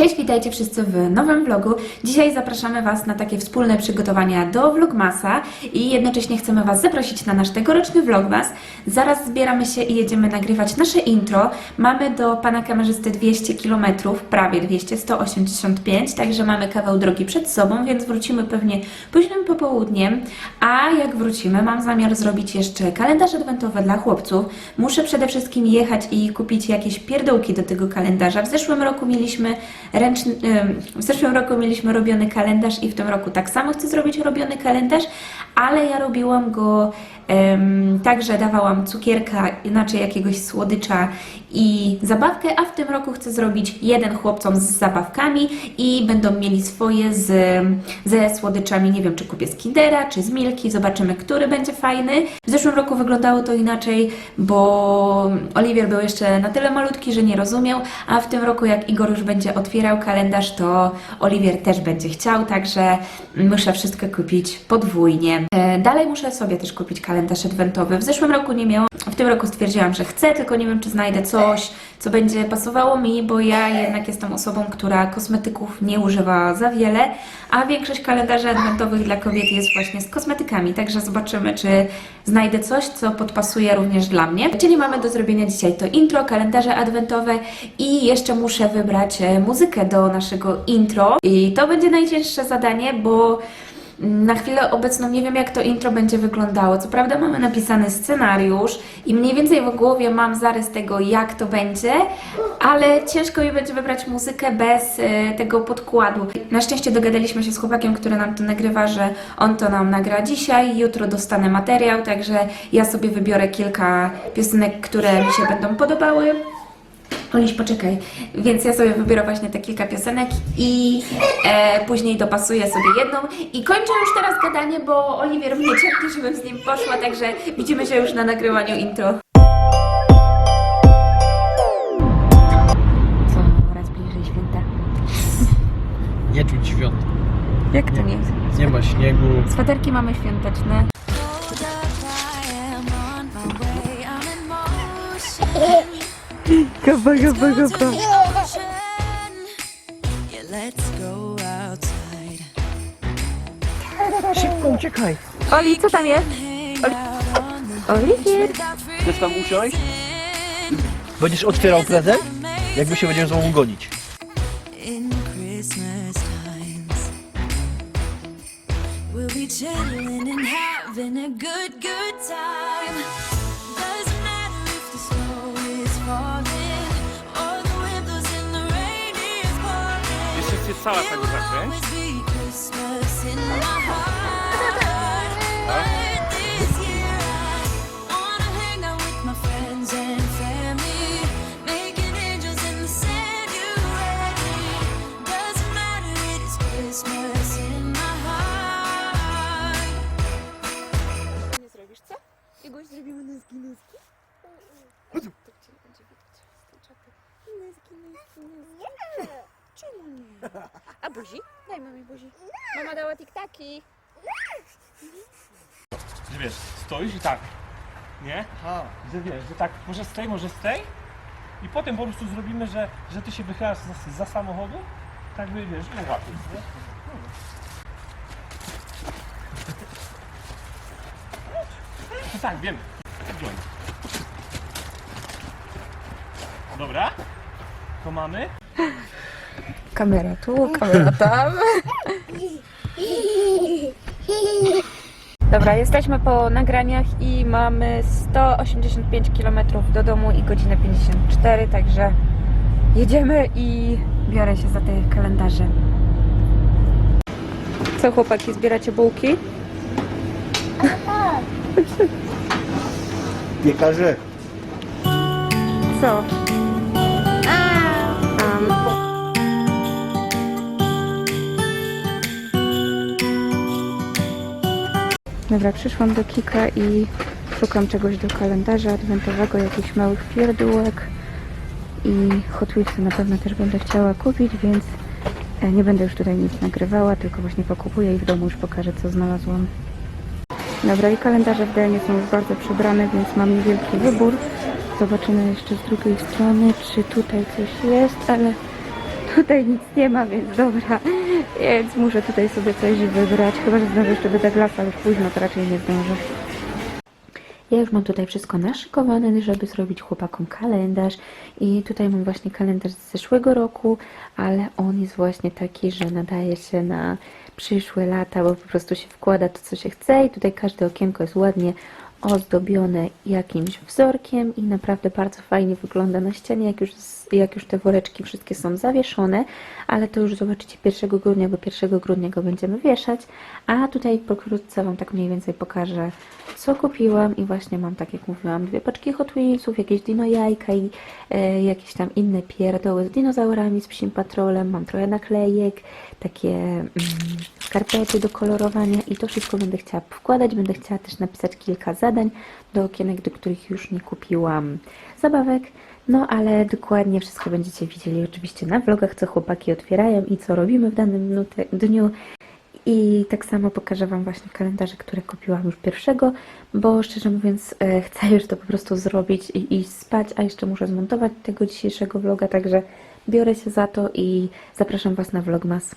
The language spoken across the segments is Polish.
Cześć, witajcie wszyscy w nowym vlogu. Dzisiaj zapraszamy Was na takie wspólne przygotowania do Vlogmasa i jednocześnie chcemy Was zaprosić na nasz tegoroczny Vlogmas. Zaraz zbieramy się i jedziemy nagrywać nasze intro. Mamy do pana kamerzysty 200 km, prawie 200, 185, także mamy kawał drogi przed sobą, więc wrócimy pewnie późnym popołudniem. A jak wrócimy, mam zamiar zrobić jeszcze kalendarz adwentowy dla chłopców. Muszę przede wszystkim jechać i kupić jakieś pierdółki do tego kalendarza. W zeszłym roku mieliśmy ręczny, w zeszłym roku mieliśmy robiony kalendarz i w tym roku tak samo chcę zrobić robiony kalendarz, ale ja robiłam go em, tak, że dawałam cukierka, inaczej jakiegoś słodycza i zabawkę, a w tym roku chcę zrobić jeden chłopcom z zabawkami i będą mieli swoje z, ze słodyczami. Nie wiem, czy kupię z Kindera, czy z Milki, zobaczymy, który będzie fajny. W zeszłym roku wyglądało to inaczej, bo Oliwier był jeszcze na tyle malutki, że nie rozumiał, a w tym roku, jak Igor już będzie otwierał kalendarz, to Oliwier też będzie chciał, także muszę wszystko kupić podwójnie. E, Dalej muszę sobie też kupić kalendarz adwentowy. W zeszłym roku nie miałam, w tym roku stwierdziłam, że chcę, tylko nie wiem, czy znajdę coś, co będzie pasowało mi, bo ja jednak jestem osobą, która kosmetyków nie używa za wiele, a większość kalendarzy adwentowych dla kobiet jest właśnie z kosmetykami, także zobaczymy, czy znajdę coś, co podpasuje również dla mnie. Czyli mamy do zrobienia dzisiaj to intro, kalendarze adwentowe i jeszcze muszę wybrać e, muzykę do naszego intro i to będzie najcięższe zadanie, bo na chwilę obecną nie wiem, jak to intro będzie wyglądało. Co prawda mamy napisany scenariusz i mniej więcej w głowie mam zarys tego, jak to będzie, ale ciężko mi będzie wybrać muzykę bez e, tego podkładu. Na szczęście dogadaliśmy się z chłopakiem, który nam to nagrywa, że on to nam nagra dzisiaj, jutro dostanę materiał, także ja sobie wybiorę kilka piosenek, które mi się będą podobały. Oliś, poczekaj. Więc ja sobie wybiorę właśnie te kilka piosenek i e, później dopasuję sobie jedną. I kończę już teraz gadanie, bo Oliwier mnie cierpi, żebym z nim poszła, także widzimy się już na nagrywaniu intro. Co, coraz bliżej święta. Nie czuć świąt. Jak to nie? Nie ma śniegu. Sweterki mamy świąteczne. Gaba, gaba, Go to the ocean. Yeah, let's go outside. Szybko uciekaj. Oli, co tam jest? Without Chcesz tam usiąść? Będziesz otwierał prezent? Jak my się będziemy z tobą gonić. We'll be chilling and having a good, in my heart. Nie zrobisz, co? Jakoś zrobimy nóżki, nóżki? To cię będzie widać z tej czapy. Czemu nie? A buzi? Daj mamie buzi. Mama dała tiktaki. Że wiesz, stoisz i tak, nie? A, Że wiesz, że tak może z tej, może z tej i potem po prostu zrobimy, że, że ty się wychylasz za, za samochodu, tak by wiesz, no łapiesz, nie? No tak, wiem. Dobra, to mamy. Kamera tu, kamera tam. Dobra, jesteśmy po nagraniach i mamy 185 km do domu i godzinę 54, także jedziemy i biorę się za te kalendarze. Co chłopaki, zbieracie bułki? piekarze. Co? Dobra, przyszłam do Kika i szukam czegoś do kalendarza adwentowego, jakichś małych pierdółek i Hot Wheelsy na pewno też będę chciała kupić, więc e, nie będę już tutaj nic nagrywała, tylko właśnie pokupuję i w domu już pokażę, co znalazłam. Dobra, i kalendarze w Delnie są już bardzo przebrane, więc mam niewielki wybór. Zobaczymy jeszcze z drugiej strony, czy tutaj coś jest, ale tutaj nic nie ma, więc dobra. Więc muszę tutaj sobie coś wybrać. Chyba, że zdążę jeszcze do Douglasa, ale już późno to raczej nie zdążę. Ja już mam tutaj wszystko naszykowane, żeby zrobić chłopakom kalendarz i tutaj mam właśnie kalendarz z zeszłego roku, ale on jest właśnie taki, że nadaje się na przyszłe lata, bo po prostu się wkłada to, co się chce i tutaj każde okienko jest ładnie ozdobione jakimś wzorkiem i naprawdę bardzo fajnie wygląda na ścianie, jak już, z- jak już te woreczki wszystkie są zawieszone, ale to już zobaczycie 1 grudnia, bo 1 grudnia go będziemy wieszać, a tutaj pokrótce Wam tak mniej więcej pokażę, co kupiłam i właśnie mam, tak jak mówiłam, dwie paczki Hot Wheelsów, jakieś dino jajka i e, jakieś tam inne pierdoły z dinozaurami, z psim patrolem, mam trochę naklejek, takie mm, skarpety do kolorowania i to wszystko będę chciała wkładać, będę chciała też napisać kilka zadań do okienek, do których już nie kupiłam. Zabawek, no ale dokładnie wszystko będziecie widzieli oczywiście na vlogach, co chłopaki otwierają i co robimy w danym dniu. I tak samo pokażę Wam właśnie kalendarze, które kupiłam już pierwszego, bo szczerze mówiąc e, chcę już to po prostu zrobić i iść spać, a jeszcze muszę zmontować tego dzisiejszego vloga, także biorę się za to i zapraszam Was na vlogmas.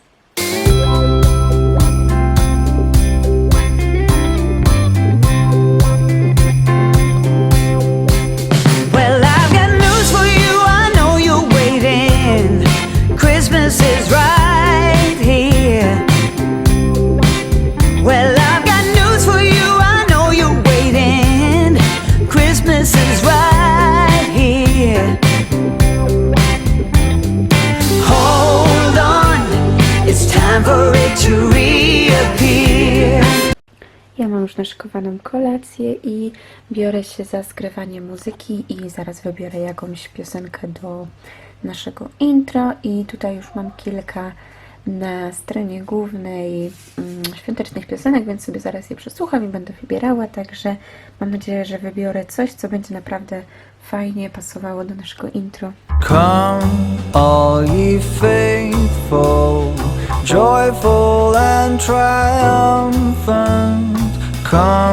Time for it to reappear. Ja mam już naszykowaną kolację i biorę się za skrywanie muzyki i zaraz wybiorę jakąś piosenkę do naszego intro i tutaj już mam kilka na stronie głównej mm, świątecznych piosenek, więc sobie zaraz je przesłucham i będę wybierała, także mam nadzieję, że wybiorę coś, co będzie naprawdę fajnie pasowało do naszego intro. Come, all ye faithful, triumphant. Come,